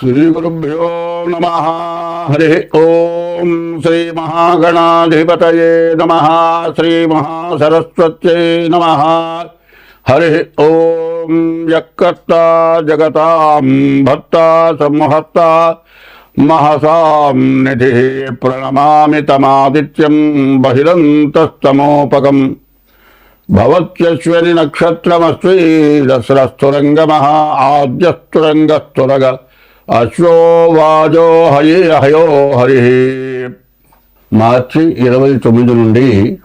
శ్రీగురుభ్యో నమ హరి ఓం శ్రీ మహాగణాధిపతయే నమ శ్రీ మహాసరస్వత్యై నమ హరి ఓం యక్కర్త జగతాం భర్త సంహర్త మహసాం నిధి ప్రణమామి తమాదిత్యం బహిరంతస్తమోపకం భవత్యశ్వని నక్షత్రమస్వి దసరస్థురంగమః ఆద్యస్థురంగస్థురగ అశ్వో వాజో హరి హయో హరి. మార్చి ఇరవై తొమ్మిది నుండి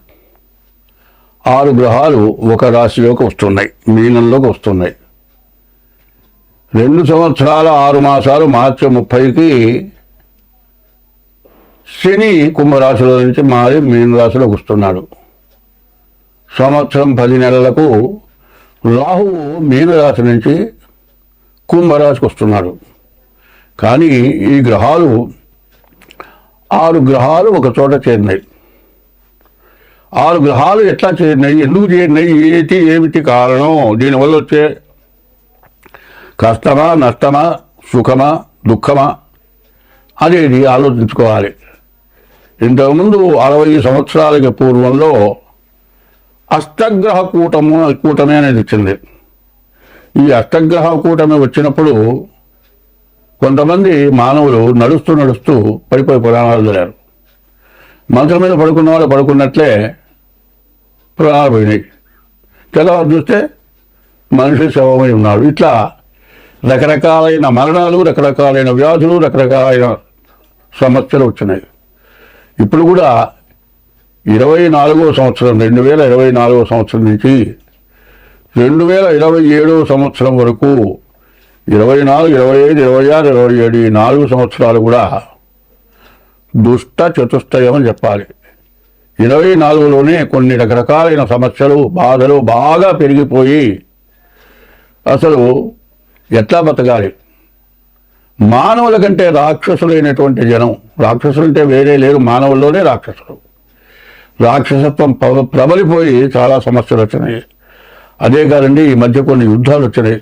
ఆరు గ్రహాలు ఒక రాశిలోకి వస్తున్నాయి మీనంలోకి వస్తున్నాయి. రెండు సంవత్సరాల ఆరు మాసాలు మార్చి ముప్పైకి శని కుంభరాశిలో నుంచి మారి మీన రాశిలోకి వస్తున్నాడు. సంవత్సరం పది నెలలకు రాహువు మీనరాశి నుంచి కుంభరాశికి వస్తున్నాడు. కానీ ఈ గ్రహాలు ఆరు గ్రహాలు ఒక చోట చేరినాయి. ఆరు గ్రహాలు ఎట్లా చేరినాయి? ఎందుకు చేరినాయి? ఏటి ఏమిటి కారణం? దీనివల్ల వచ్చే కష్టమా నష్టమా సుఖమా దుఃఖమా? అనేది ఆలోచించుకోవాలి. ఇంతకుముందు అరవై సంవత్సరాలకి పూర్వంలో అష్టగ్రహ కూటము కూటమి అనేది వచ్చింది. ఈ అష్టగ్రహ కూటమి వచ్చినప్పుడు కొంతమంది మానవులు నడుస్తూ నడుస్తూ పడిపోయి ప్రాణాలు చదివారు మంచం మీద పడుకున్న వాళ్ళు పడుకున్నట్లే ప్రాణాలు పోయినాయి. తెల్లవారు చూస్తే మనిషి శవమై ఉన్నాడు. ఇట్లా రకరకాలైన మరణాలు రకరకాలైన వ్యాధులు రకరకాలైన సమస్యలు వచ్చినాయి. ఇప్పుడు కూడా ఇరవై నాలుగో సంవత్సరం రెండు వేల ఇరవై నాలుగో సంవత్సరం నుంచి రెండు వేల ఇరవై ఏడో సంవత్సరం వరకు ఇరవై నాలుగు ఇరవై ఐదు ఇరవై ఆరు ఇరవై ఏడు ఈ నాలుగు సంవత్సరాలు కూడా దుష్ట చతుష్టయం అని చెప్పాలి. ఇరవై నాలుగులోనే కొన్ని రకరకాలైన సమస్యలు బాధలు బాగా పెరిగిపోయి అసలు ఎట్లా బతకాలి? మానవుల కంటే రాక్షసులైనటువంటి జనం రాక్షసులు అంటే వేరే లేరు మానవుల్లోనే రాక్షసులు. రాక్షసత్వం ప్రబలిపోయి చాలా సమస్యలు వచ్చినాయి. అదే కాదండి ఈ మధ్య కొన్ని యుద్ధాలు వచ్చినాయి.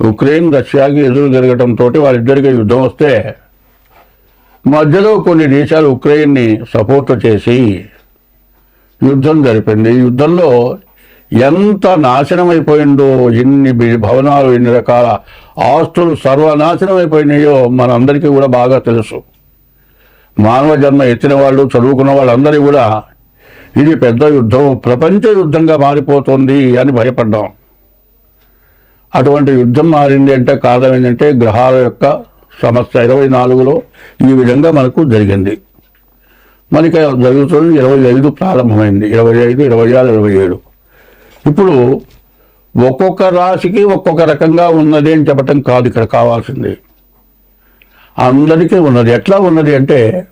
ఉక్రెయిన్ రష్యాకి ఎదురు జరగడంతో వాళ్ళిద్దరికీ యుద్ధం వస్తే మధ్యలో కొన్ని దేశాలు ఉక్రెయిన్ని సపోర్ట్ చేసి యుద్ధం జరిపింది. ఈ యుద్ధంలో ఎంత నాశనం అయిపోయిందో ఎన్ని భవనాలు ఎన్ని రకాల ఆస్తులు సర్వనాశనం అయిపోయినాయో మనందరికీ కూడా బాగా తెలుసు. మానవ జన్మ ఎత్తిన వాళ్ళు చదువుకున్న వాళ్ళందరూ కూడా ఇది పెద్ద యుద్ధం ప్రపంచ యుద్ధంగా మారిపోతుంది అని భయపడ్డాం. అటువంటి యుద్ధం మారింది అంటే కారణం ఏంటంటే గ్రహాల యొక్క సమస్య. ఇరవై నాలుగులో ఈ విధంగా మనకు జరిగింది. మనకి జరుగుతుంది ఇరవై ఐదు ప్రారంభమైంది. ఇరవై ఐదు ఇరవై ఆరు ఇరవై ఏడు. ఇప్పుడు ఒక్కొక్క రాశికి ఒక్కొక్క రకంగా ఉన్నది అని చెప్పటం కాదు ఇక్కడ కావాల్సింది. అందరికీ ఉన్నది. ఎట్లా ఉన్నది అంటే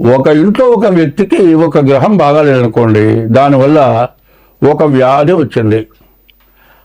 ఒక ఇంట్లో ఒక వ్యక్తికి ఒక గ్రహం బాగాలేదనుకోండి దానివల్ల ఒక వ్యాధి వచ్చింది.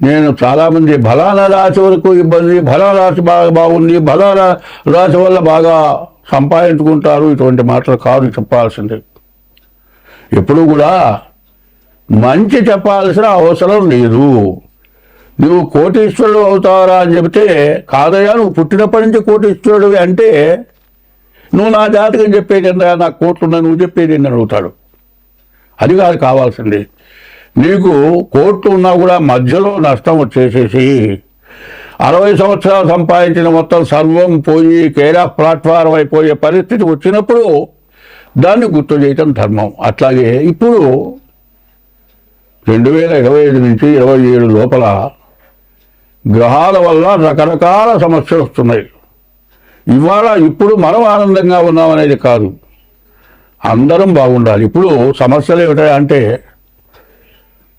నేను చాలామంది బలాన రాశి వరకు ఇబ్బంది బలా రాశి బాగా బాగుంది బలా రాశి వల్ల బాగా సంపాదించుకుంటారు. ఇటువంటి మాటలు కాదు చెప్పాల్సింది. ఎప్పుడు కూడా మంచి చెప్పాల్సిన అవసరం లేదు. నువ్వు కోటీశ్వరుడు అవుతావరా అని చెబితే కాదయ్యా నువ్వు పుట్టినప్పటి నుంచి కోటీశ్వరుడు అంటే నువ్వు నా జాతకం చెప్పేది ఏందా నా కోట్లున్నా నువ్వు చెప్పేది ఏందని అడుగుతాడు. అది కాదు కావాల్సింది. నీకు కోట్లు ఉన్నా కూడా మధ్యలో నష్టం వచ్చేసేసి అరవై సంవత్సరాలు సంపాదించిన మొత్తం సర్వం పోయి కేరా ప్లాట్ఫారం అయిపోయే పరిస్థితి వచ్చినప్పుడు దాన్ని గుర్తు చేయటం ధర్మం. అట్లాగే ఇప్పుడు రెండు వేల ఇరవై ఐదు నుంచి ఇరవై ఏడు లోపల గ్రహాల వల్ల రకరకాల సమస్యలు వస్తున్నాయి. ఇవాళ ఇప్పుడు మనం ఆనందంగా ఉన్నామనేది కాదు. అందరం బాగుండాలి. ఇప్పుడు సమస్యలు ఏమిటంటే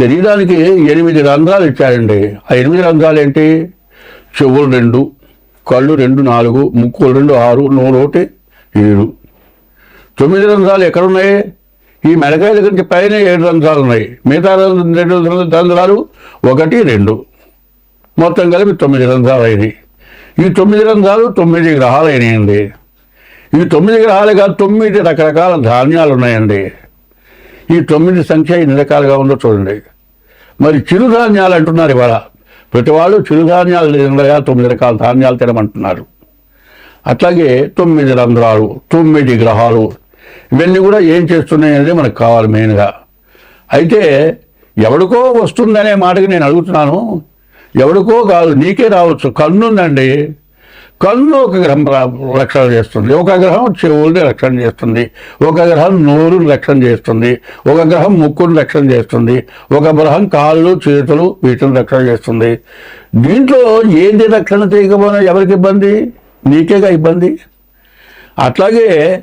శరీరానికి ఎనిమిది రంధ్రాలు ఇచ్చారండి. ఆ ఎనిమిది రంధ్రాలు ఏంటి? చెవులు రెండు కళ్ళు రెండు నాలుగు ముక్కులు రెండు ఆరు నోరు ఒకటి ఏడు. తొమ్మిది రంధ్రాలు ఎక్కడున్నాయి? ఈ మెడకాయ దగ్గర పైన ఏడు రంధ్రాలు ఉన్నాయి. మిగతా రెండు రంధ్రాలు ఒకటి రెండు. మొత్తం కలిపి తొమ్మిది రంధ్రాలు అయినాయి ఈ తొమ్మిది రంధ్రాలు తొమ్మిది గ్రహాలు అయినాయండి ఈ తొమ్మిది గ్రహాలుగా తొమ్మిది రకరకాల ధాన్యాలు ఉన్నాయండి ఈ తొమ్మిది సంఖ్య ఎన్ని రకాలుగా ఉందో చూడండి. మరి చిరుధాన్యాలు అంటున్నారు ఇవాళ. ప్రతి వాళ్ళు చిరుధాన్యాలు తినగా తొమ్మిది రకాల ధాన్యాలు తినమంటున్నారు. అట్లాగే తొమ్మిది రంధ్రాలు తొమ్మిది గ్రహాలు ఇవన్నీ కూడా ఏం చేస్తున్నాయి అనేది మనకు కావాలి మెయిన్గా. అయితే ఎవడికో వస్తుందనే మాటకి నేను అడుగుతున్నాను. ఎవడికో కాదు నీకే రావచ్చు. కన్నుందండి. కన్ను ఒక గ్రహం ర- రక్షణ చేస్తుంది. ఒక గ్రహం చెవుల్ని రక్షణ చేస్తుంది. ఒక గ్రహం నోరుని రక్షణ చేస్తుంది. ఒక గ్రహం ముక్కుని రక్షణ చేస్తుంది. ఒక గ్రహం కాళ్ళు చేతులు వీటిని రక్షణ చేస్తుంది. దీంట్లో ఏంటి రక్షణ చేయకపోయినా ఎవరికి ఇబ్బంది? నీకేగా ఇబ్బంది? అట్లాగే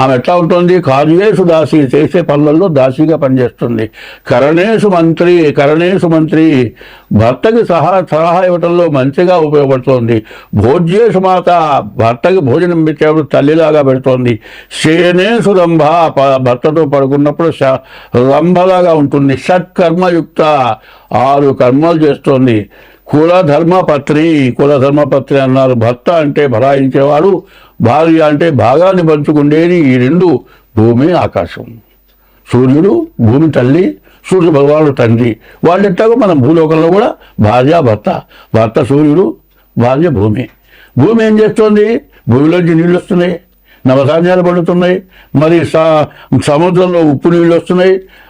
ఆమె ఎట్లా ఉంటుంది? కార్యేషు దాసి చేసే పనులలో దాసిగా పనిచేస్తుంది. కరణేశు మంత్రి కరణేశు మంత్రి భర్తకి సహా సలహా ఇవ్వటంలో మంచిగా ఉపయోగపడుతోంది. భోజ్యేషు మాత భర్తకి భోజనం పెట్టేప్పుడు తల్లిలాగా పెడుతోంది. శేనేసు రంభ భర్తతో పడుకున్నప్పుడు రంభలాగా ఉంటుంది. షట్కర్మయుక్త ఆరు కర్మలు చేస్తోంది. కుల ధర్మపత్రి అన్నారు. భర్త అంటే భరాయించేవాడు భార్య అంటే భాగాన్ని పంచుకుండేది ఈ రెండు భూమి ఆకాశం. సూర్యుడు భూమి తల్లి సూర్య భగవానుడు తండ్రి. వాళ్ళెట్టాగో మన భూలోకంలో కూడా భార్య భర్త భర్త సూర్యుడు భార్య భూమి. భూమి ఏం చేస్తోంది? భూమిలోంచి నీళ్ళు వస్తున్నాయి నవధాన్యాలు పడుతున్నాయి మరి స- సముద్రంలో ఉప్పు నీళ్ళు వస్తున్నాయి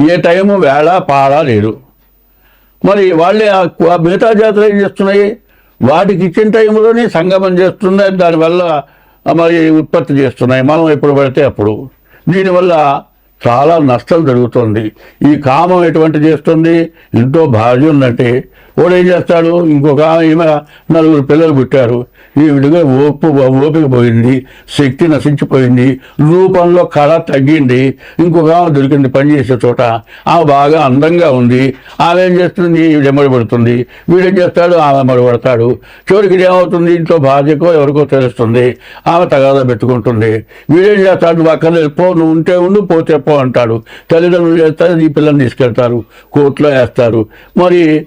ఏ టైము వేళ పాడ లేదు. మరి వాళ్ళే మిగతా జాతర ఏం చేస్తున్నాయి? వాటికి ఇచ్చిన టైంలోనే సంగమం చేస్తున్నాయి. దానివల్ల మరి ఉత్పత్తి చేస్తున్నాయి. మనం ఎప్పుడు పడితే అప్పుడు. దీనివల్ల చాలా నష్టం జరుగుతుంది. ఈ కామం ఎటువంటి చేస్తుంది? ఇంట్లో భార్య ఉందంటే వాడు ఏం చేస్తాడు? ఇంకొక ఆమె ఈమె నలుగురు పిల్లలు పుట్టారు. ఈవిడిగా ఓపు ఓపిక పోయింది శక్తి నశించిపోయింది రూపంలో కళ తగ్గింది ఇంకొక ఆమె దొరికింది పనిచేసే చోట ఆమె బాగా అందంగా ఉంది ఆమె ఏం చేస్తుంది? ఈవిడ ఎమ్మడిపడుతుంది వీడేం చేస్తాడు? ఆమె మడిపడతాడు చివరికి ఏమవుతుంది? ఇంట్లో భార్యకో ఎవరికో తెలుస్తుంది. ఆమె తగాదా పెట్టుకుంటుంది. వీడేం చేస్తాడు? నువ్వు అక్కడ పో నువ్వు ఉంటే ఉండు పోతే పో అంటాడు. తల్లిదండ్రులు చేస్తారు ఈ పిల్లల్ని తీసుకెళ్తారు. కోర్టులో వేస్తారు. మరి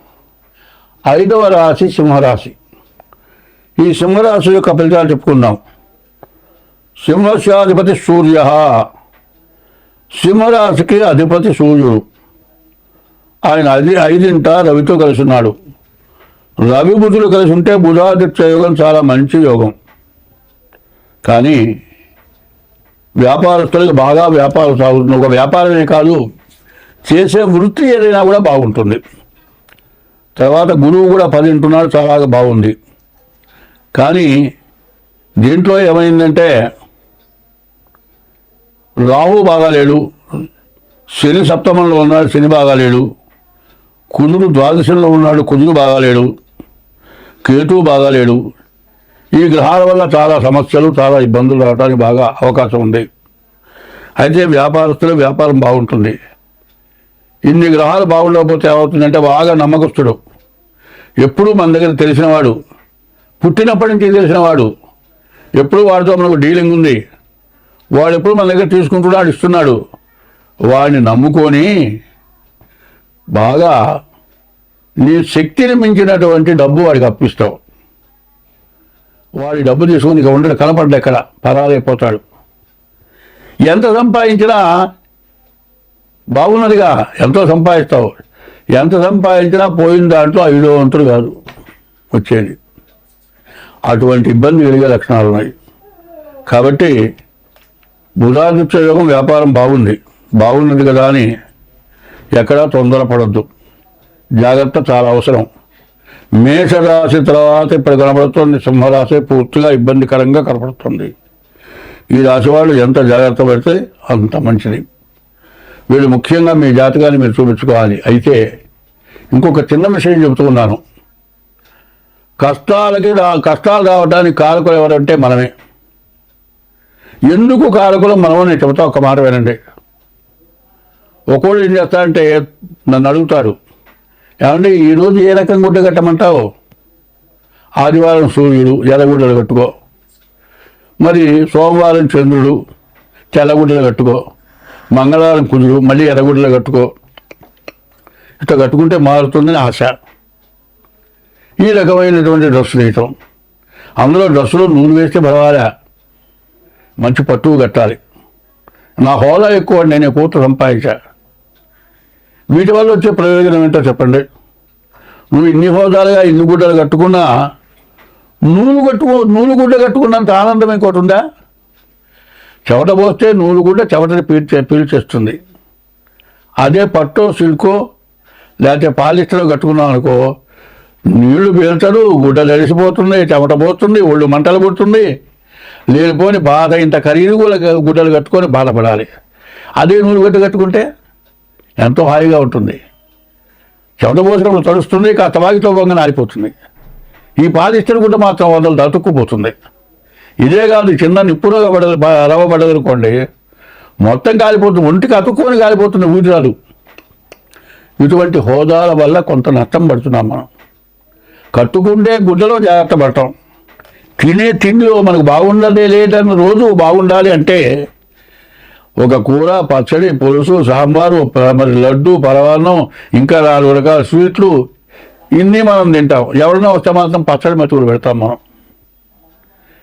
ఐదవ రాశి సింహరాశి. ఈ సింహరాశి యొక్క ఫలితాలు చెప్పుకుందాం. సింహస్యాధిపతి సూర్య. సింహరాశికి అధిపతి సూర్యుడు. ఆయన అది ఐదింట రవితో కలిసి ఉన్నాడు రవి బుధులు కలిసి ఉంటే బుధాదిత్య యోగం చాలా మంచి యోగం. కానీ వ్యాపారస్తులకు బాగా వ్యాపారం సాగుతుంది ఒక వ్యాపారమే కాదు చేసే వృత్తి ఏదైనా కూడా బాగుంటుంది. తర్వాత గురువు కూడా పది ఉంటున్నాడు చాలా బాగుంది. కానీ దీంట్లో ఏమైందంటే రాహు బాగాలేడు శని సప్తమంలో ఉన్నాడు శని బాగాలేడు కుజుడు ద్వాదశంలో ఉన్నాడు కుజుడు బాగాలేడు కేతువు బాగాలేడు. ఈ గ్రహాల వల్ల చాలా సమస్యలు చాలా ఇబ్బందులు రావడానికి బాగా అవకాశం ఉంది. అయితే వ్యాపారస్తులు వ్యాపారం బాగుంటుంది. ఇన్ని గ్రహాలు బాగుండకపోతే ఏమవుతుందంటే బాగా నమ్మకస్తుడు. ఎప్పుడూ మన దగ్గర తెలిసినవాడు. పుట్టినప్పటి నుంచి తెలిసినవాడు. ఎప్పుడు వాడితో మనకు డీలింగ్ ఉంది. వాడు ఎప్పుడు మన దగ్గర తీసుకుంటున్నాడు ఇస్తున్నాడు వాడిని నమ్ముకొని బాగా నీ శక్తిని మించినటువంటి డబ్బు వాడికి అప్పిస్తావు. వాడి డబ్బు తీసుకొని ఇక ఉండడు కనపడ్డ ఎక్కడ పరాలైపోతాడు ఎంత సంపాదించినా బాగున్నదిగా ఎంతో సంపాదిస్తావు. ఎంత సంపాదించినా పోయిన దాంట్లో ఐదో వంతులు కాదు వచ్చేది. అటువంటి ఇబ్బంది కలిగే లక్షణాలు ఉన్నాయి. కాబట్టి బుధాదిత్య యోగం వ్యాపారం బాగుంది. బాగున్నది కదా అని ఎక్కడా తొందరపడద్దు. జాగ్రత్త చాలా అవసరం. మేషరాశి తర్వాత ఇప్పుడు కనబడుతుంది. సింహరాశి పూర్తిగా ఇబ్బందికరంగా కనపడుతుంది ఈ రాశి వాళ్ళు ఎంత జాగ్రత్త పడితే అంత మంచిది. వీళ్ళు ముఖ్యంగా మీ జాతకాన్ని మీరు చూపించుకోవాలి. అయితే ఇంకొక చిన్న విషయం చెబుతున్నాను. కష్టాలకి రా కష్టాలు రావడానికి కారకులు ఎవరంటే మనమే. ఎందుకు కారకులు మనమో నేను చెబుతా ఒక మాట వినండి. ఒకళ్ళు ఏం చేస్తారంటే నన్ను అడుగుతారు ఏమంటే ఈరోజు ఏ రకం గుడ్డ కట్టమంటావు? ఆదివారం సూర్యుడు ఎర్రగుడ్డలు కట్టుకో. మరి సోమవారం చంద్రుడు తెల్లగుడ్డలు కట్టుకో. మంగళవారం కుదురు మళ్ళీ ఎర్రగుడ్డలు కట్టుకో. ఇట్లా కట్టుకుంటే మారుతుందని ఆశ. ఈ రకమైనటువంటి డ్రెస్సులు వేయటం. అందులో డ్రెస్సులో నూనె వేస్తే పర్వాలే. మంచి పట్టువు కట్టాలి. నా హోదా ఎక్కువ నేను ఎక్కువ సంపాదించా. వీటి వల్ల వచ్చే ప్రయోజనం ఏంటో చెప్పండి. నువ్వు ఇన్ని హోదాలుగా ఇన్ని గుడ్డలు కట్టుకున్నా నూలు కట్టుకో నూలు గుడ్డ కట్టుకున్నంత ఆనందం ఇంకోటి ఉందా? చెమట పోస్తే నూలు గుడ్డ చెమటని పీల్చే పీల్చేస్తుంది. అదే పట్టో సిల్కో లేకపోతే పాలిస్టర్ కట్టుకున్నాం అనుకో నీళ్ళు పీల్చడు గుడ్డ తడిసిపోతుంది చెమట పోతుంది ఒళ్ళు మంటలు పుడుతుంది. లేనిపోని బాధ ఇంత ఖరీదు కూడా గుడ్డలు కట్టుకొని బాధపడాలి. అదే నూనె గడ్డ కట్టుకుంటే ఎంతో హాయిగా ఉంటుంది. చెమట పోసినప్పుడు తడుస్తుంది కాస్త వాగితో వంగ నారిపోతుంది. ఈ పాలిస్టర్ గుడ్డ మాత్రం వందలు దతుక్కుపోతుంది ఇదే కాదు చిన్న నిప్పులో పడదు రవ్వ పడదనుకోండి మొత్తం కాలిపోతుంది ఒంటికి అతుక్కొని కాలిపోతుంది ఊది రాదు. ఇటువంటి హోదాల వల్ల కొంత నష్టం పడుతున్నాం మనం. కట్టుకుంటే గుడ్డలో జాగ్రత్త పడటం తినే తిండిలో మనకు బాగుండదే లేదని రోజు బాగుండాలి అంటే ఒక కూర పచ్చడి పులుసు సాంబారు మరి లడ్డు పరవాన్నం ఇంకా నాలుగు రకాల స్వీట్లు ఇన్ని మనం తింటాం. ఎవరైనా వస్తే మాత్రం పచ్చడి మెతుకులు పెడతాం మనం.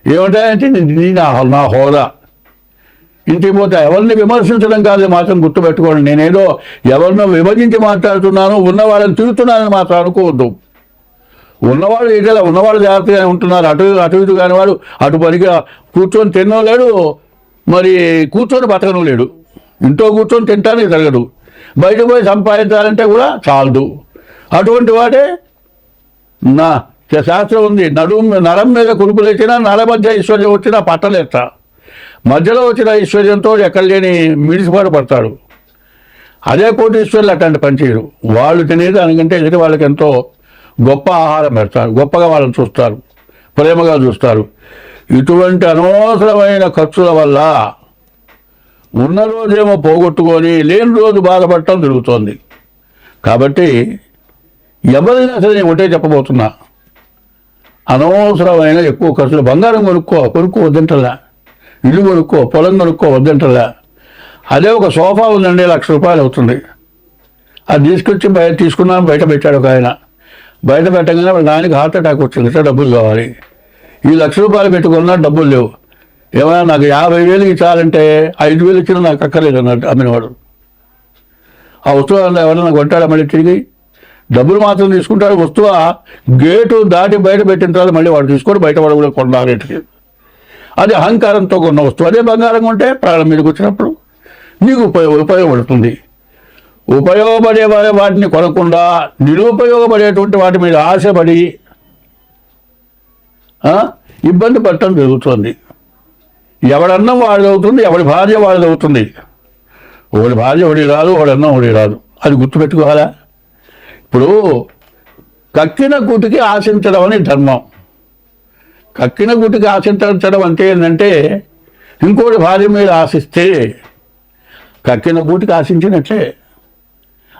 ఏమంటాయంటే నేను నా నా హోదా? ఇంటికి పోతే ఎవరిని విమర్శించడం కాదు మాత్రం గుర్తుపెట్టుకోండి. నేనేదో ఎవరినో విభజించి మాట్లాడుతున్నాను ఉన్నవాళ్ళని తిరుగుతున్నానని మాత్రం అనుకోవద్దు. ఉన్నవాడు ఇట్లా ఉన్నవాడు జాగ్రత్తగా ఉంటున్నారు. అటు అటు ఇటు కాని వాడు అటు పనిగా కూర్చొని తినో లేడు మరి కూర్చొని బతకను లేడు. ఇంట్లో కూర్చొని తింటానికి జరగదు. బయట పోయి సంపాదించాలంటే కూడా చాలదు. అటువంటి వాడే నా శాస్త్రం ఉంది. నడుం నరం మీద కురుపులు వచ్చినా నర మధ్య ఈశ్వర్యం వచ్చినా పట్టలేట మధ్యలో వచ్చిన ఐశ్వర్యంతో ఎక్కడ లేని మిడిసిపాటు పడతాడు. అదే కోటీశ్వర్లు అట్లాంటి పని చేయరు. వాళ్ళు తినేది దానికంటే ఎదుటి వాళ్ళకి ఎంతో గొప్ప ఆహారం పెడతారు. గొప్పగా వాళ్ళని చూస్తారు. ప్రేమగా చూస్తారు. ఇటువంటి అనవసరమైన ఖర్చుల వల్ల ఉన్న రోజేమో పోగొట్టుకొని లేని రోజు బాధపడటం జరుగుతోంది. కాబట్టి ఎవరైనా సరే నేను ఒకటే చెప్పబోతున్నా. అనవసరమైన ఎక్కువ ఖర్చులు బంగారం కొనుక్కో కొనుక్కో వద్దంటలా ఇల్లు కొనుక్కో పొలం కొనుక్కో వద్దంటలా. అదే ఒక సోఫా ఉందండి లక్ష రూపాయలు అవుతుంది. అది తీసుకొచ్చి బయట తీసుకున్నాను బయట పెట్టాడు ఒక ఆయన. బయట పెట్టగానే వాళ్ళ నాయనకి హార్ట్ అటాక్ వచ్చింది డబ్బులు కావాలి. ఈ లక్ష రూపాయలు పెట్టుకున్నా డబ్బులు లేవు. ఏమైనా నాకు యాభై వేలు ఇచ్చాలంటే ఐదు వేలు ఇచ్చినా నాకు అక్కర్లేదు అన్నట్టు అమ్మినవాడు. ఆ వస్తువు ఎవరైనా కొంటాడా మళ్ళీ తిరిగి? డబ్బులు మాత్రం తీసుకుంటాడు వస్తువు గేటు దాటి బయట పెట్టిన తర్వాత మళ్ళీ వాడు తీసుకొని బయట వాడు కూడా కొన్నా రేటుకి అది అహంకారంతో కొన్న వస్తువు. అదే బంగారం ఉంటే ప్రాణం మీదకి వచ్చినప్పుడు నీకు ఉపయోగ ఉపయోగపడుతుంది. ఉపయోగపడే వాటిని కొనకుండా నిరుపయోగపడేటువంటి వాటి మీద ఆశపడి ఇబ్బంది పడటం జరుగుతుంది. ఎవడన్నం వాడిది అవుతుంది ఎవడి భార్య వాడిది అవుతుంది. ఒకడి భార్య ఒకటి రాదు ఒకడన్నం ఒకటి రాదు. అది గుర్తుపెట్టుకోవాలా? ఇప్పుడు కక్కిన కూటికి ఆశించడం అని ధర్మం. కక్కిన గుటికి ఆశించడం అంటే ఏంటంటే ఇంకోటి భార్య మీద ఆశిస్తే కక్కిన గూటికి ఆశించినట్లే.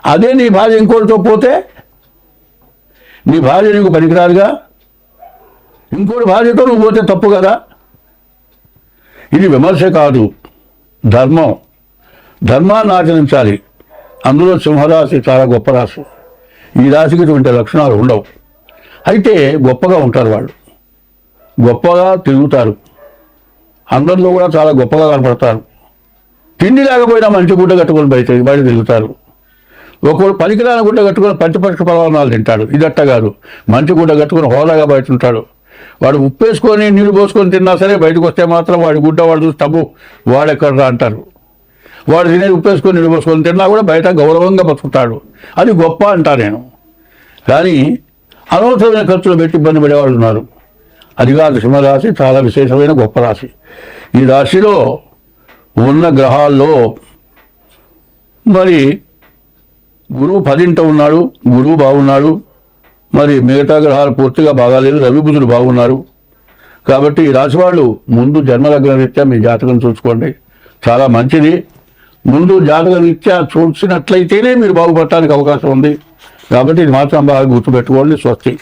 అదే నీ భార్య ఇంకోటితో పోతే నీ భార్య నీకు పనికిరాదుగా? ఇంకోటి భార్యతో నువ్వు పోతే తప్పు కదా? ఇది విమర్శ కాదు ధర్మం. ధర్మాన్ని ఆచరించాలి. అందులో సింహరాశి చాలా గొప్ప రాశి. ఈ రాశికి ఇటువంటి లక్షణాలు ఉండవు. అయితే గొప్పగా ఉంటారు వాళ్ళు. గొప్పగా తిరుగుతారు. అందరిలో కూడా చాలా గొప్పగా కనపడతారు. తిండి లేకపోయినా మంచి గుడ్డ కట్టుకొని బయట బయట తిరుగుతారు. ఒకడు పనికిరాని గుడ్డ కట్టుకొని పంచపక్ష పలవనాలు తింటాడు. ఇదట్ట కాదు. మంచి గుడ్డ కట్టుకొని హోదాగా బయట ఉంటాడు. వాడు ఉప్పేసుకొని నీళ్ళు పోసుకొని తిన్నా సరే బయటకు వస్తే మాత్రం వాడి గుడ్డ వాడు చూసి తమ్ము వాడెక్కడరా అంటారు. వాడు తినేది ఉప్పేసుకొని నీళ్ళు పోసుకొని తిన్నా కూడా బయట గౌరవంగా బతుకుతాడు. అది గొప్ప అంటా నేను. కానీ అనవసరమైన ఖర్చులు పెట్టి ఇబ్బంది పడేవాళ్ళు ఉన్నారు. అది కాదు సింహరాశి చాలా విశేషమైన గొప్ప రాశి. ఈ రాశిలో ఉన్న గ్రహాల్లో మరి గురువు పదింట ఉన్నాడు గురువు బాగున్నాడు మరి మిగతా గ్రహాలు పూర్తిగా బాగాలేదు రవిబుధుడు బాగున్నారు. కాబట్టి ఈ రాశి వాళ్ళు ముందు జన్మలగ్న రీత్యా మీ జాతకం చూసుకోండి. చాలా మంచిది. ముందు జాతక రీత్యా చూసినట్లయితేనే మీరు బాగుపడటానికి అవకాశం ఉంది. కాబట్టి ఇది మాత్రం బాగా గుర్తుపెట్టుకోండి స్వస్తి.